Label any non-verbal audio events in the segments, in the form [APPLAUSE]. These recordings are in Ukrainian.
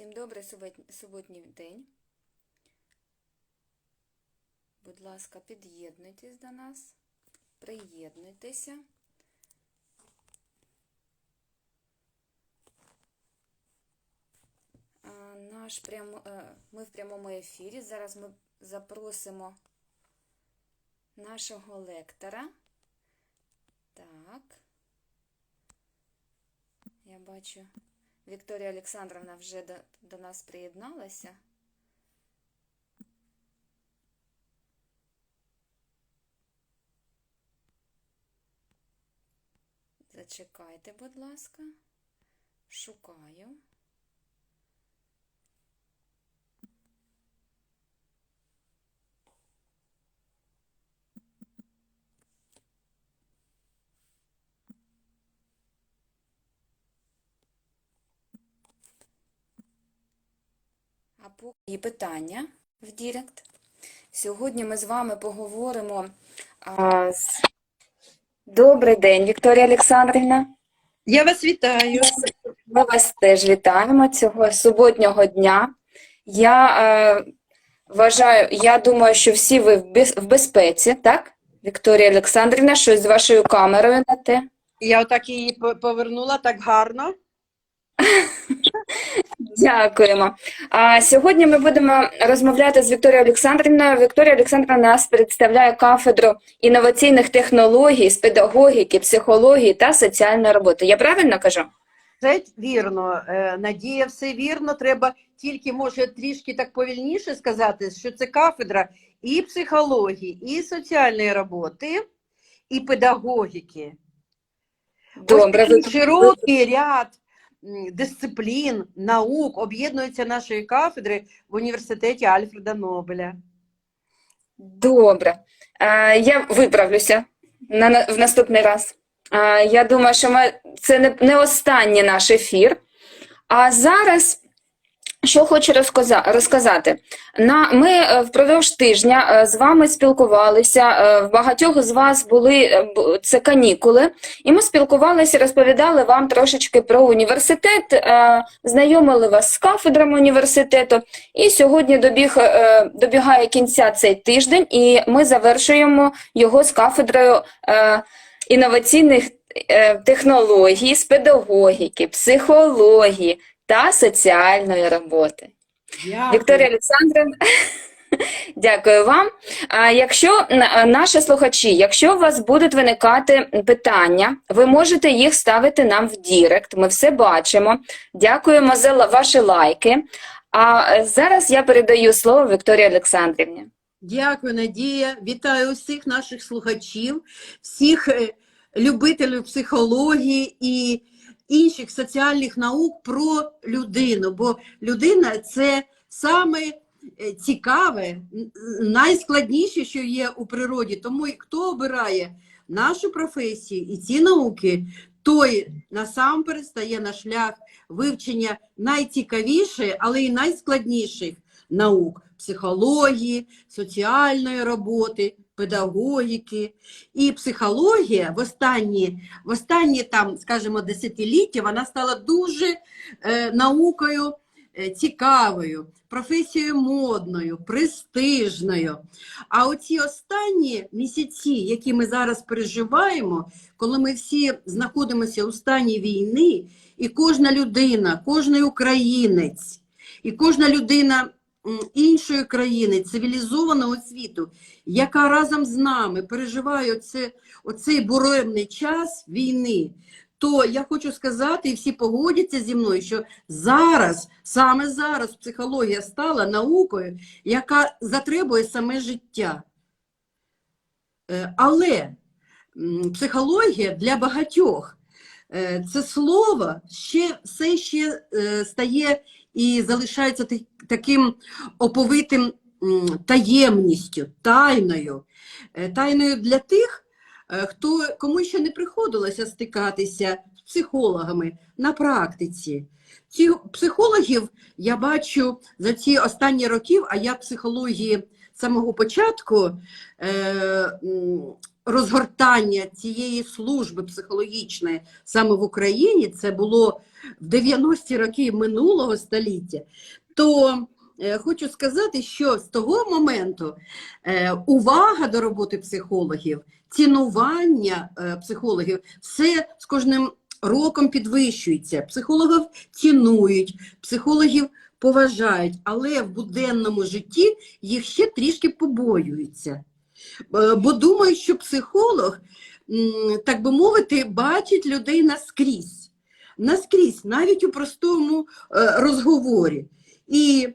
Всім добрий суботній день. Будь ласка, під'єднуйтесь до нас, приєднуйтеся. Наш прямо, е, ми в прямому ефірі. Зараз ми запросимо нашого лектора. Так. Я бачу. Вікторія Олександровна вже до, до нас приєдналася. Зачекайте, будь ласка. Шукаю. А є питання в Дірект. Сьогодні ми з вами поговоримо. А. Добрий день, Вікторія Олександрівна. Я вас вітаю. Ми вас теж вітаємо цього суботнього дня. Я е, вважаю, я думаю, що всі ви в, без, в безпеці, так? Вікторія Олександрівна, щось з вашою камерою на те. Я отак її повернула так гарно. [LAUGHS] Дякуємо. А сьогодні ми будемо розмовляти з Вікторією Олександрівною. Вікторія Олександрівна нас представляє кафедру інноваційних технологій з педагогіки, психології та соціальної роботи. Я правильно кажу? Це вірно. Е, Надія, все вірно. Треба тільки, може, трішки так повільніше сказати, що це кафедра і психології, і соціальної роботи, і педагогіки. Добре, Ось ви такий широкий ряд дисциплін, наук об'єднуються нашої кафедри в університеті Альфреда Нобеля. Добре. Я виправлюся на, в наступний раз. Я думаю, що ми, це не останній наш ефір. А зараз, що хочу розказа- розказати. На, ми е, впродовж тижня е, з вами спілкувалися. е, В багатьох з вас були це канікули, і ми спілкувалися, розповідали вам трошечки про університет, знайомили вас з кафедрами університету. І сьогодні добіг, добігає кінця цей тиждень, і ми завершуємо його з кафедрою інноваційних технологій, з педагогіки, психології та соціальної роботи. Вікторія Олександрівна, [LAUGHS] дякую вам. А якщо наші слухачі, якщо у вас будуть виникати питання, ви можете їх ставити нам в Дірект. Ми все бачимо. Дякуємо за ваші лайки. А е, зараз я передаю слово Вікторії Олександрівні. Дякую, Надія. Вітаю усіх наших слухачів, всіх е, любителів психології і інших соціальних наук про людину. Бо людина це саме е, цікаве, найскладніше, що є у природі. Тому хто обирає нашу професію і ці науки, той насамперед стає на шлях вивчення найцікавіших, але й найскладніших наук психології, соціальної роботи, педагогіки. І психологія в останні, в останні там, скажімо, десятиліття вона стала дуже е, наукою е, цікавою, професією модною, престижною. А оці останні місяці, які ми зараз переживаємо, коли ми всі знаходимося у стані війни, і кожна людина, кожний українець, і кожна людина іншої країни, цивілізованого світу, яка разом з нами переживає оце, оцей буремний час війни, то я хочу сказати, і всі погодяться зі мною, що зараз, саме зараз психологія стала наукою, яка затребує саме життя. Е, Але психологія для багатьох е, це слово ще все ще е, стає і залишається таким оповитим таємністю, тайною. Е, Тайною для тих, е, хто кому ще не приходилося стикатися з психологами на практиці. Ці психологів я бачу за ці останні роки, а я психології самого початку е, розгортання цієї служби психологічної саме в Україні, це було в 90-ті роки минулого століття, то е, хочу сказати, що з того моменту е, увага до роботи психологів, цінування е, психологів, все з кожним роком підвищується. Психологів цінують, психологів поважають, але в буденному житті їх ще трішки побоюються. Бо думають, що психолог, так би мовити, бачить людей наскрізь. Наскрізь, навіть у простому розговорі. І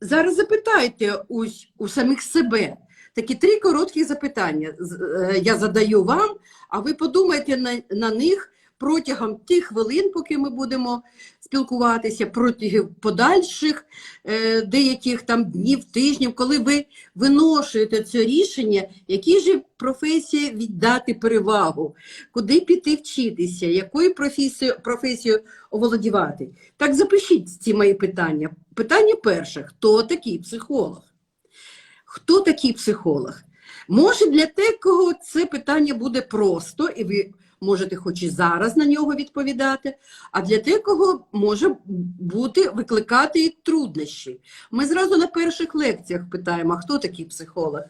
зараз запитайте у, у самих себе. Такі три короткі запитання е, я задаю вам, а ви подумайте на, на них протягом тих хвилин, поки ми будемо спілкуватися, протягом подальших е, деяких там днів, тижнів, коли ви виношуєте це рішення, які ж професії віддати перевагу, куди піти вчитися, якою професією, професією оволодівати. Так запишіть ці мої питання. Питання перше: хто такий психолог? Хто такий психолог? Може, для декого це питання буде просто, і ви можете хоч і зараз на нього відповідати, а для декого може бути викликати труднощі. Ми зразу на перших лекціях питаємо, а хто такий психолог?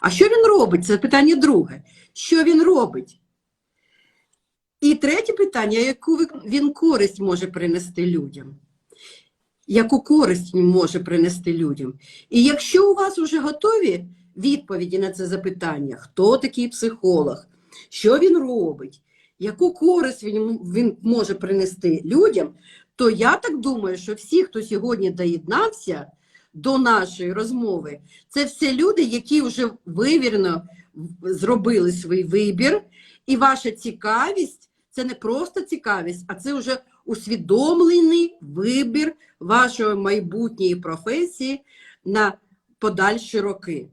А що він робить? Це питання друге. Що він робить? І третє питання, яку він користь може принести людям? Яку користь він може принести людям? І якщо у вас вже готові відповіді на це запитання, хто такий психолог, що він робить, яку користь він, він може принести людям, то я так думаю, що всі, хто сьогодні доєднався до нашої розмови, це все люди, які вже вивірено зробили свій вибір, і ваша цікавість це не просто цікавість, а це вже усвідомлений вибір вашої майбутньої професії на подальші роки.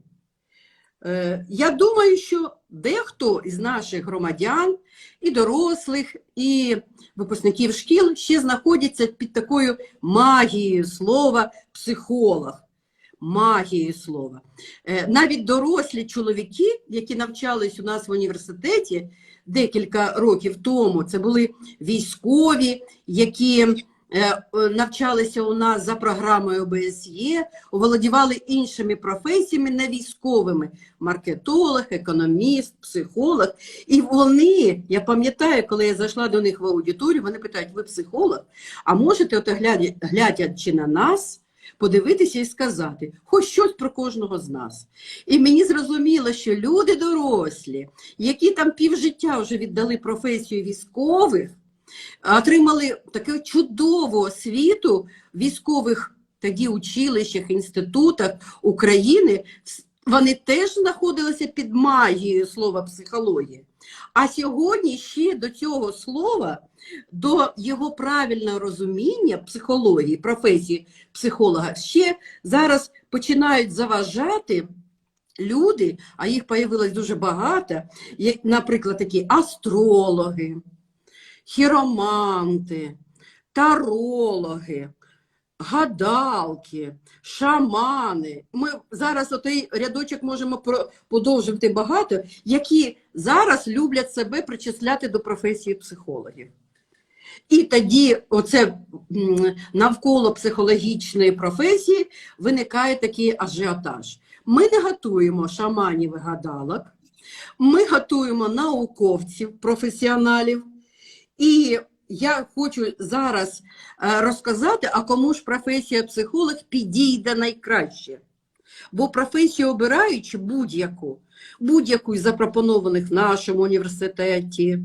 Е, Я думаю, що дехто із наших громадян, і дорослих, і випускників шкіл ще знаходяться під такою магією слова психолог. Магією слова. Е, Навіть дорослі чоловіки, які навчались у нас в університеті декілька років тому, це були військові, які навчалися у нас за програмою ОБСЄ, оволодівали іншими професіями, не військовими: маркетолог, економіст, психолог. І вони, я пам'ятаю, коли я зайшла до них в аудиторію, вони питають: ви психолог? А можете, от глядя- глядячи на нас, подивитися і сказати хоч щось про кожного з нас. І мені зрозуміло, що люди дорослі, які там півжиття вже віддали професію військових, отримали таку чудову освіту військових тоді училищах, інститутах України, вони теж знаходилися під магією слова психологія. А сьогодні ще до цього слова, до його правильного розуміння психології, професії психолога, ще зараз починають заважати люди, а їх появилось дуже багато, як, наприклад, такі астрологи, хіроманти, тарологи, гадалки, шамани. Ми зараз отей рядочок можемо про- подовжити багато, які зараз люблять себе причисляти до професії психологів. І тоді оце навколо психологічної професії виникає такий ажіотаж. Ми не готуємо шаманів і гадалок, ми готуємо науковців, професіоналів. І я хочу зараз е, розказати, а кому ж професія психолог підійде найкраще. Бо професію обираючи будь-яку, будь-яку із запропонованих в нашому університеті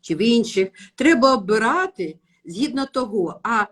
чи в інших, треба обирати згідно того, а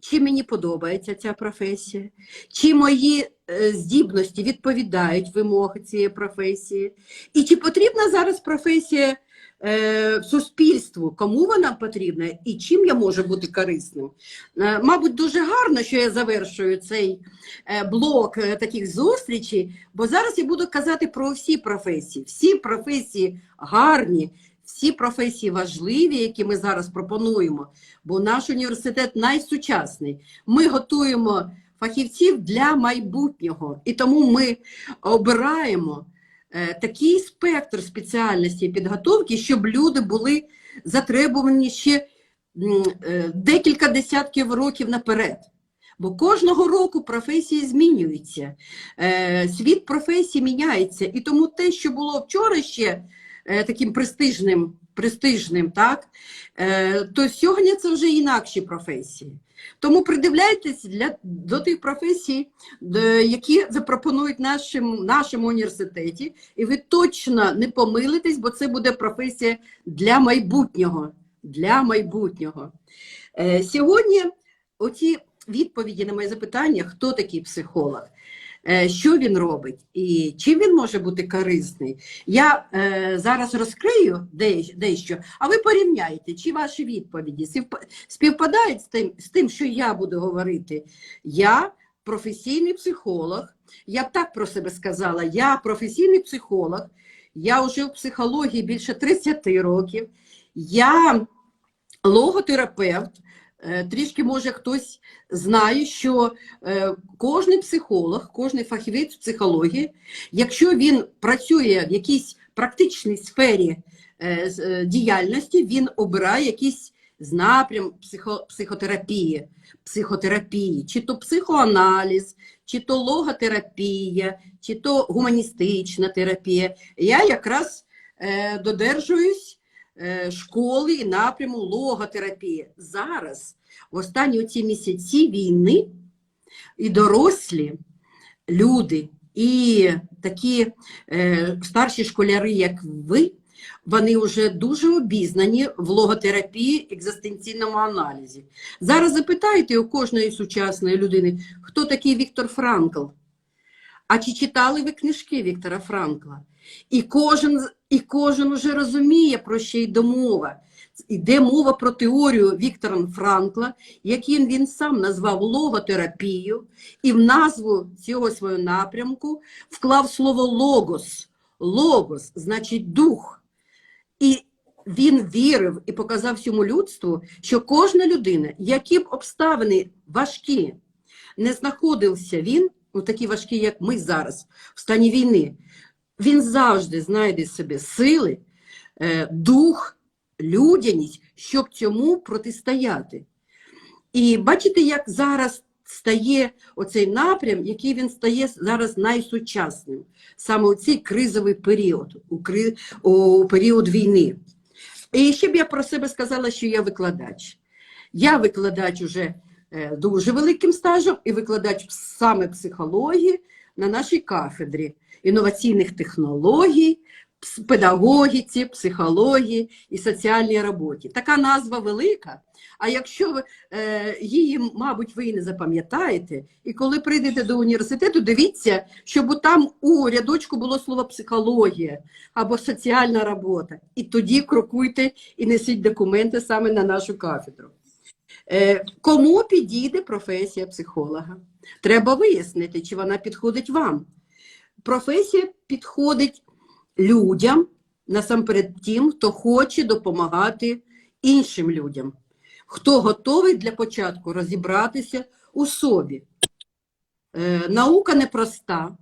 чи мені подобається ця професія, чи мої е, здібності відповідають вимоги цієї професії, і чи потрібна зараз професія е, суспільству, кому вона потрібна і чим я можу бути корисним. Е, мабуть, дуже гарно, що я завершую цей е, блок е, таких зустрічей, бо зараз я буду казати про всі професії. Всі професії гарні, всі професії важливі, які ми зараз пропонуємо, бо наш університет найсучасний. Ми готуємо фахівців для майбутнього, і тому ми обираємо такий спектр спеціальності підготовки, щоб люди були затребувані ще е, декілька десятків років наперед. Бо кожного року професії змінюються, е, світ професій міняється. І тому те, що було вчора ще е, таким престижним, престижним так, е, то сьогодні це вже інакші професії. Тому придивляйтесь для, до тих професій, де- які запропонують нашим, нашому університеті, і ви точно не помилитесь, бо це буде професія для майбутнього. Для майбутнього. Е, сьогодні оці відповіді на моє запитання, хто такий психолог, е, що він робить і чим він може бути корисний. Я е, зараз розкрию дещо, а ви порівняєте, чи ваші відповіді співпадають з тим, з тим, що я буду говорити. Я професійний психолог, я б так про себе сказала, я професійний психолог, я вже в психології більше 30 років, я логотерапевт. Е, Трішки, може, хтось знає, що е, кожен психолог, кожен фахівець психології, якщо він працює в якійсь практичній сфері е, діяльності, він обирає якийсь напрям психо, психотерапії, психотерапії, чи то психоаналіз, чи то логотерапія, чи то гуманістична терапія. Я якраз додержуюсь школи і напряму логотерапії. Зараз, в останні ці місяці війни, і дорослі люди, і такі е, старші школяри, як ви, вони вже дуже обізнані в логотерапії, екзистенційному аналізі. Зараз запитайте у кожної сучасної людини, хто такий Віктор Франкл. А чи читали ви книжки Віктора Франкла? І кожен, і кожен уже розуміє, про що йде мова. Йде мова про теорію Віктора Франкла, яку він сам назвав логотерапію, і в назву цього свого напрямку вклав слово логос. Логос значить дух. І він вірив і показав всьому людству, що кожна людина, які б обставини важкі не знаходився він, у такі важкі, як ми зараз, в стані війни, він завжди знайде собі сили, е, дух, людяність, щоб цьому протистояти. І бачите, як зараз стає оцей напрям, який він стає зараз найсучасним, саме у цей кризовий період, у, кри... у період війни. І ще б я про себе сказала, що я викладач. Я викладач уже е, дуже великим стажем і викладач саме психології на нашій кафедрі інноваційних технологій, педагогіці, психології і соціальній роботі. Така назва велика. А якщо ви е, її, мабуть, ви і не запам'ятаєте, і коли прийдете до університету, дивіться, щоб там у рядочку було слово психологія або соціальна робота. І тоді крокуйте і несіть документи саме на нашу кафедру. Е, кому підійде професія психолога? Треба вияснити, чи вона підходить вам. Професія підходить людям, насамперед тим, хто хоче допомагати іншим людям, хто готовий для початку розібратися у собі. Е, наука непроста,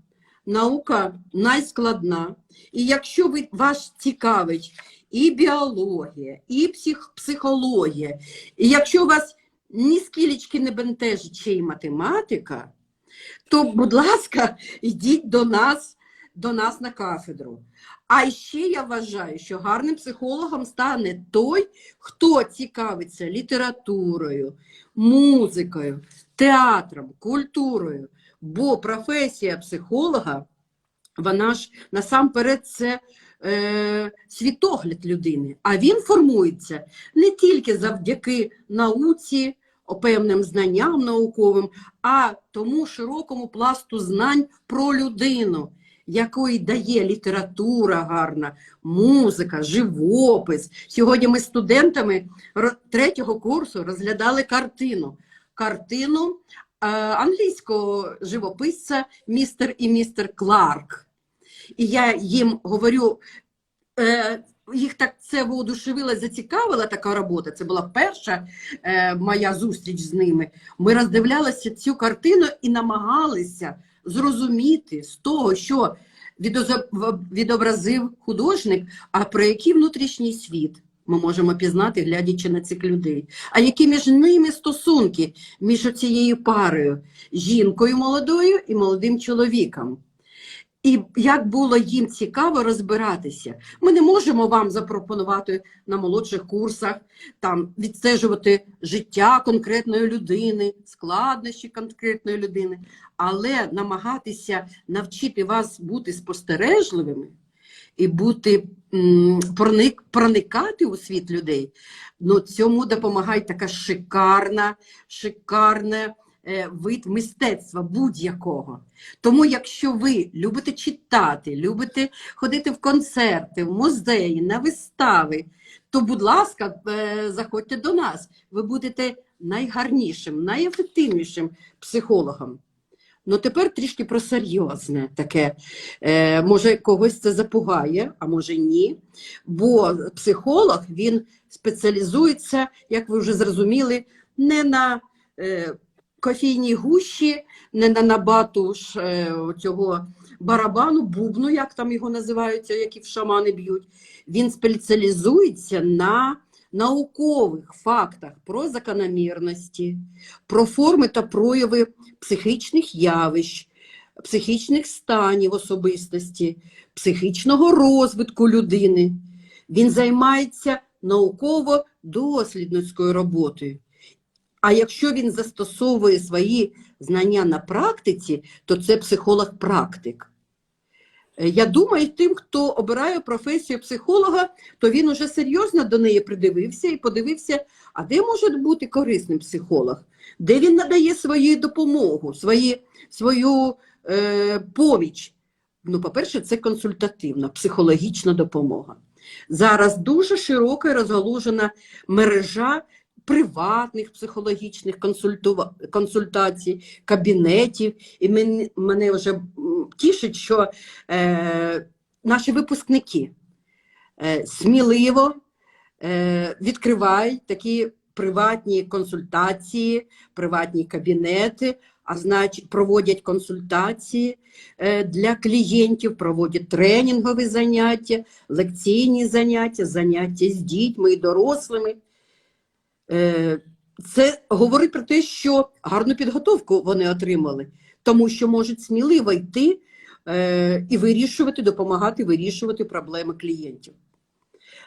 наука найскладна. І якщо ви, вас цікавить і біологія, і псих, психологія, і якщо вас ні скілечки не бентежить ще й математика, то, будь ласка, йдіть до нас, до нас на кафедру. А ще я вважаю, що гарним психологом стане той, хто цікавиться літературою, музикою, театром, культурою. Бо професія психолога, вона ж насамперед це е, світогляд людини. А він формується не тільки завдяки науці, певним знанням науковим, а тому широкому пласту знань про людину, якої дає література гарна, музика, живопис. Сьогодні ми студентами третього курсу розглядали картину. Картину е, англійського живописця містер і містер Кларк. І я їм говорю, е, їх так це воодушевило, зацікавила така робота. Це була перша е, моя зустріч з ними. Ми роздивлялися цю картину і намагалися зрозуміти з того, що відобразив художник, а про який внутрішній світ ми можемо пізнати, глядячи на цих людей. А які між ними стосунки, між цією парою, жінкою молодою і молодим чоловіком. І як було їм цікаво розбиратися. Ми не можемо вам запропонувати на молодших курсах там відстежувати життя конкретної людини, складнощі конкретної людини, але намагатися навчити вас бути спостережливими і бути проник, проникати у світ людей. Ну, цьому допомагає така шикарна, шикарна вид мистецтва будь-якого. Тому, якщо ви любите читати, любите ходити в концерти, в музеї, на вистави, то, будь ласка, е, заходьте до нас. Ви будете найгарнішим, найефективнішим психологом. Ну, тепер трішки про серйозне таке. Е, може, когось це запугає, а може ні. Бо психолог він спеціалізується, як ви вже зрозуміли, не на е, кофійній гущі, не на набату ж, е, цього барабану, бубну, як там його називаються, які в шамани б'ють. Він спеціалізується на наукових фактах про закономірності, про форми та прояви психічних явищ, психічних станів особистості, психічного розвитку людини. Він займається науково-дослідницькою роботою. А якщо він застосовує свої знання на практиці, то це психолог-практик. Е, Я думаю, тим, хто обирає професію психолога, то він уже серйозно до неї придивився і подивився, а де може бути корисним психолог, де він надає свою допомогу, свої, свою е, поміч. Ну, по-перше, це консультативна, психологічна допомога. Зараз дуже широка і розгалужена мережа приватних психологічних консультацій, кабінетів. І мен- мене вже тішить, що е, наші випускники е, сміливо е, відкривають такі приватні консультації, приватні кабінети, а значить, проводять консультації е, для клієнтів, проводять тренінгові заняття, лекційні заняття, заняття з дітьми і дорослими. Е, Це говорить про те, що гарну підготовку вони отримали, тому що можуть сміливо йти е, і вирішувати, допомагати вирішувати проблеми клієнтів.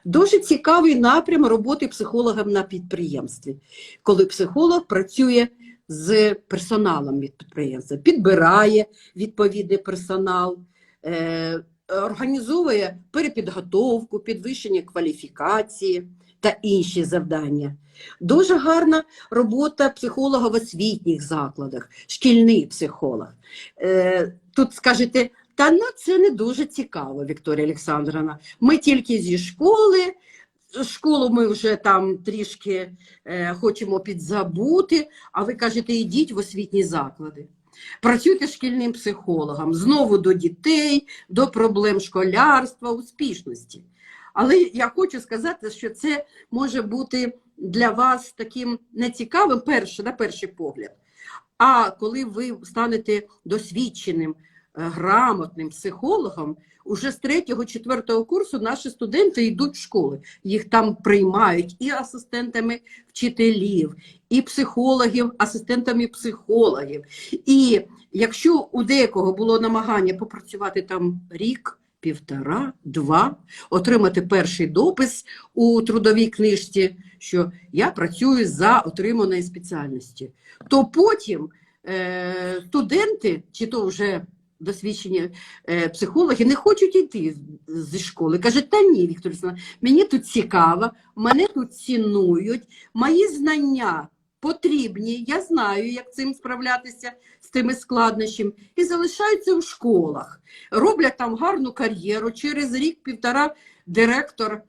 Дуже цікавий напрям роботи психологом на підприємстві, коли психолог працює з персоналом від підприємства, підбирає відповідний персонал, е, організовує перепідготовку, підвищення кваліфікації та інші завдання. Дуже гарна робота психолога в освітніх закладах, шкільний психолог. Е, тут скажете, та ну це не дуже цікаво, Вікторія Олександровна. Ми тільки зі школи, школу ми вже там трішки е, хочемо підзабути, а ви кажете, йдіть в освітні заклади. Працюйте шкільним психологом, знову до дітей, до проблем школярства, успішності. Але я хочу сказати, що це може бути для вас таким нецікавим, перше, на перший погляд. А коли ви станете досвідченим, е, грамотним психологом, уже з третього, четвертого курсу наші студенти йдуть в школи. Їх там приймають і асистентами вчителів, і психологів, асистентами психологів. І якщо у деякого було намагання попрацювати там рік, півтора, два, отримати перший допис у трудовій книжці, що я працюю за отриманої спеціальності, то потім е, студенти, чи то вже досвідчені е, психологи, не хочуть йти зі школи. Кажуть, та ні, Віктор Олександрович, мені тут цікаво, мене тут цінують, мої знання потрібні, я знаю, як цим справлятися з тими складнощами, і залишаються у школах, роблять там гарну кар'єру. Через рік-півтора директор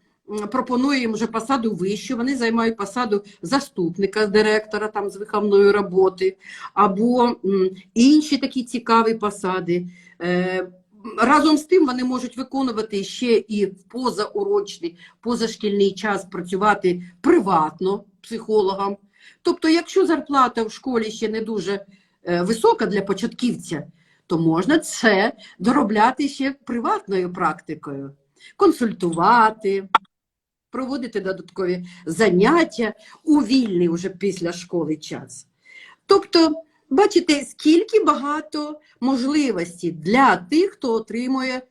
пропонує їм вже посаду вищу, вони займають посаду заступника директора там з виховної роботи, або інші такі цікаві посади. Е, Разом з тим вони можуть виконувати ще і в позаурочний, позашкільний час працювати приватно психологам. Тобто, якщо зарплата в школі ще не дуже е, висока для початківця, то можна це доробляти ще приватною практикою, консультувати, проводити додаткові заняття у вільний уже після школи час. Тобто, бачите, скільки багато можливостей для тих, хто отримує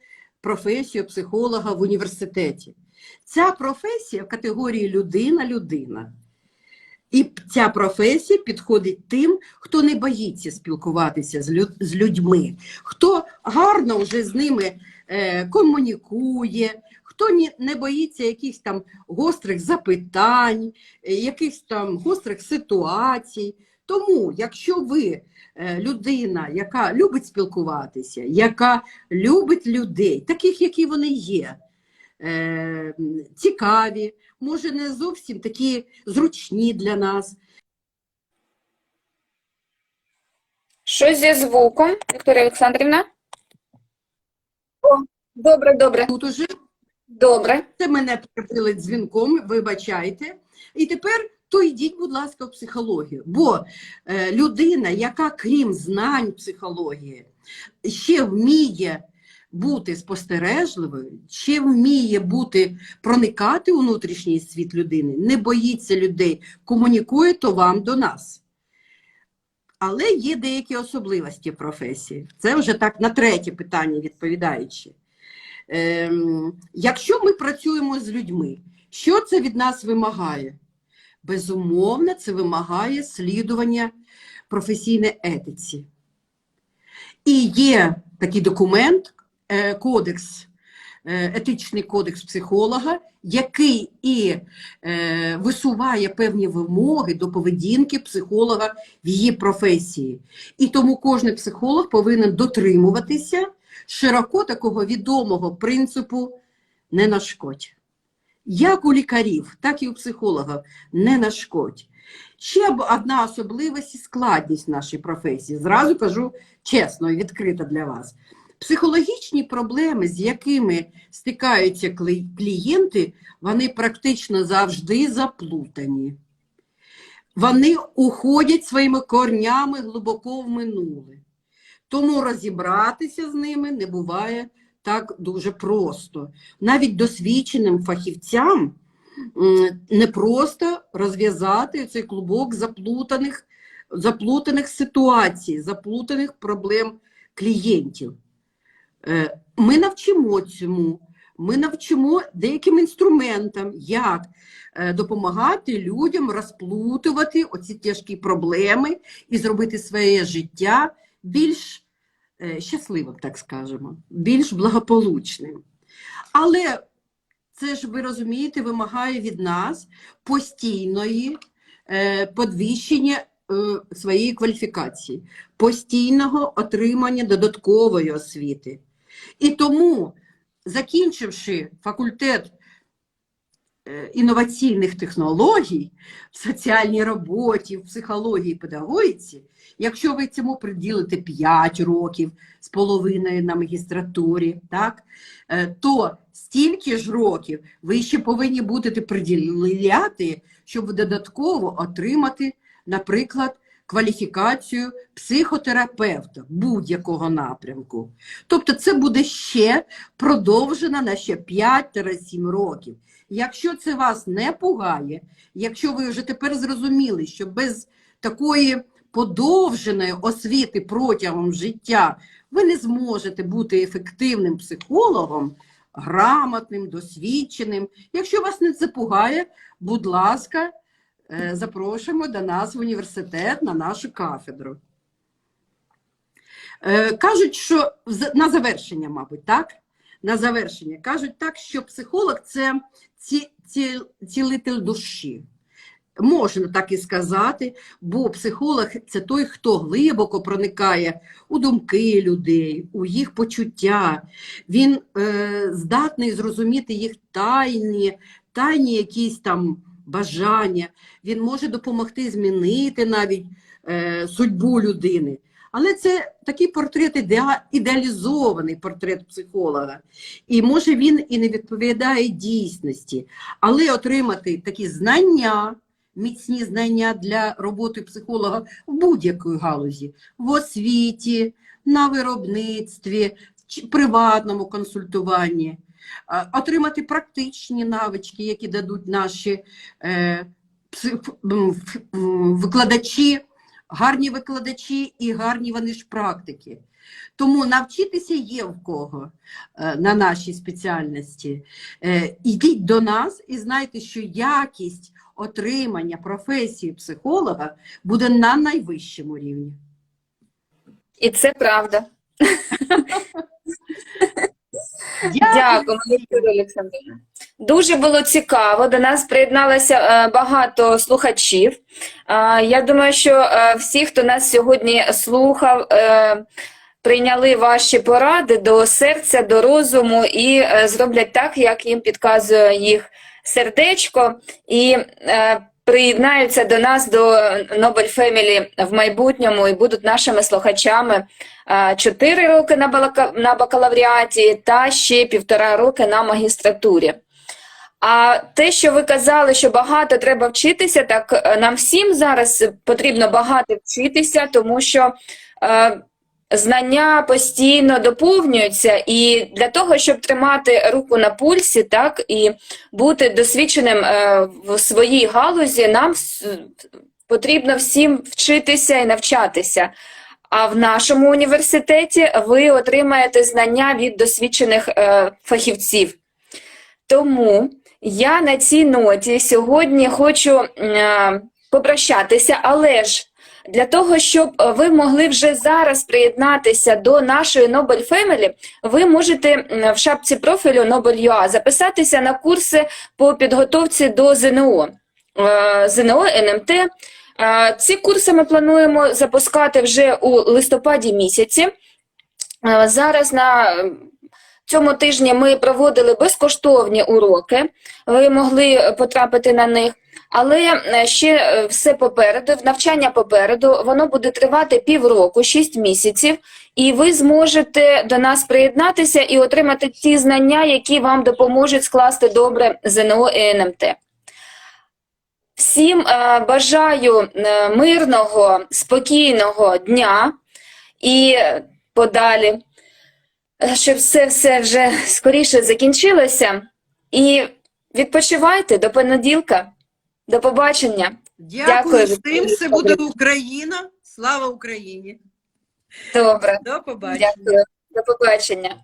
професію психолога в університеті. Ця професія в категорії людина-людина. І ця професія підходить тим, хто не боїться спілкуватися з, люд- з людьми, хто гарно вже з ними е, комунікує, хто не боїться якихось там гострих запитань, е, якихось там гострих ситуацій. Тому, якщо ви е, людина, яка любить спілкуватися, яка любить людей, таких, які вони є, цікаві, може не зовсім такі зручні для нас. Що зі звуком, Вікторія Олександрівна? О, добре, добре, Тут уже добре. це мене прибили дзвінком, вибачайте. І тепер то йдіть, будь ласка, в психологію. Бо е, людина, яка крім знань психології, ще вміє бути спостережливою, ще вміє бути, проникати у внутрішній світ людини, не боїться людей, комунікує, то вам до нас. Але є деякі особливості професії. Це вже так на третє питання відповідаючи. Ем, якщо ми працюємо з людьми, що це від нас вимагає? Безумовно, це вимагає слідування професійної етиці. І є такий документ, кодекс, е, етичний кодекс психолога, який і е, висуває певні вимоги до поведінки психолога в її професії. І тому кожен психолог повинен дотримуватися широко такого відомого принципу не нашкодь. Як у лікарів, так і у психологів не нашкодь. Ще одна особливість і складність нашої професії. Зразу кажу чесно і відкрито для вас. Психологічні проблеми, з якими стикаються клієнти, вони практично завжди заплутані. Вони уходять своїми корнями глибоко в минуле. Тому розібратися з ними не буває так дуже просто. Навіть досвідченим фахівцям не просто розв'язати цей клубок заплутаних, заплутаних ситуацій, заплутаних проблем клієнтів. Е, Ми навчимо цьому, ми навчимо деяким інструментам, як е, допомагати людям розплутувати оці тяжкі проблеми і зробити своє життя більш е, щасливим, так скажемо, більш благополучним. Але це ж, ви розумієте, вимагає від нас постійної підвищення е, своєї кваліфікації, постійного отримання додаткової освіти. І тому, закінчивши факультет е, інноваційних технологій в соціальній роботі, в психології, педагогіці, якщо ви цьому приділите 5 років з половиною на магістратурі, так, е, то стільки ж років ви ще повинні будете приділяти, щоб додатково отримати, наприклад, кваліфікацію психотерапевта будь-якого напрямку. Тобто це буде ще продовжено на ще 5-7 років. Якщо це вас не пугає, якщо ви вже тепер зрозуміли, що без такої подовженої освіти протягом життя ви не зможете бути ефективним психологом, грамотним, досвідченим. Якщо вас не запугає, будь ласка, запрошуємо до нас в університет на нашу кафедру. Е, Кажуть, що на завершення, мабуть, так? На завершення. Кажуть так, що психолог це ці, ці, цілитель душі. Можна так і сказати, бо психолог це той, хто глибоко проникає у думки людей, у їх почуття. Він е, здатний зрозуміти їх тайні, тайні якісь там бажання. Він може допомогти змінити навіть е, судьбу людини. Але це такий портрет ідеа- ідеалізований портрет психолога. І може він і не відповідає дійсності, але отримати такі знання, міцні знання для роботи психолога в будь-якій галузі, в освіті, на виробництві, приватному консультуванні, отримати практичні навички, які дадуть наші е, викладачі, гарні викладачі і гарні вони ж практики. Тому навчитися є в кого е, на нашій спеціальності. Е, Ідіть до нас і знайте, що якість отримання професії психолога буде на найвищому рівні. І це правда. [LAUGHS] Дякую. Олександрівна. Дуже було цікаво. До нас приєдналося е, багато слухачів. Е, Я думаю, що е, всі, хто нас сьогодні слухав, прийняли ваші поради до серця, до розуму і зроблять так, як їм підказує їх сердечко, і приєднаються до нас до Nobel Family в майбутньому і будуть нашими слухачами. 4 роки на бакалавріаті та ще півтора роки на магістратурі. А те, що ви казали, що багато треба вчитися, так е, нам всім зараз потрібно багато вчитися, тому що е, знання постійно доповнюються, і для того, щоб тримати руку на пульсі, так і бути досвідченим е, в своїй галузі, нам потрібно всім вчитися і навчатися. А в нашому університеті ви отримаєте знання від досвідчених е, фахівців. Тому я на цій ноті сьогодні хочу е, попрощатися, але ж для того, щоб ви могли вже зараз приєднатися до нашої Nobel Family, ви можете в шапці профілю Nobel.ua записатися на курси по підготовці до ЗНО. Е, ЗНО, НМТ. Е, Ці курси ми плануємо запускати вже у листопаді місяці. Е, Зараз на цьому тижні ми проводили безкоштовні уроки, ви могли потрапити на них, але е, ще е, все попереду, навчання попереду, воно буде тривати півроку, 6 місяців, і ви зможете до нас приєднатися і отримати ті знання, які вам допоможуть скласти добре ЗНО і НМТ. Всім е, бажаю мирного, спокійного дня і подалі, щоб все, все вже скоріше закінчилося. І відпочивайте до понеділка. До побачення. Дякую Дякую, всім. Все буде Україна. Слава Україні. Добре. До побачення. Дякую. До побачення.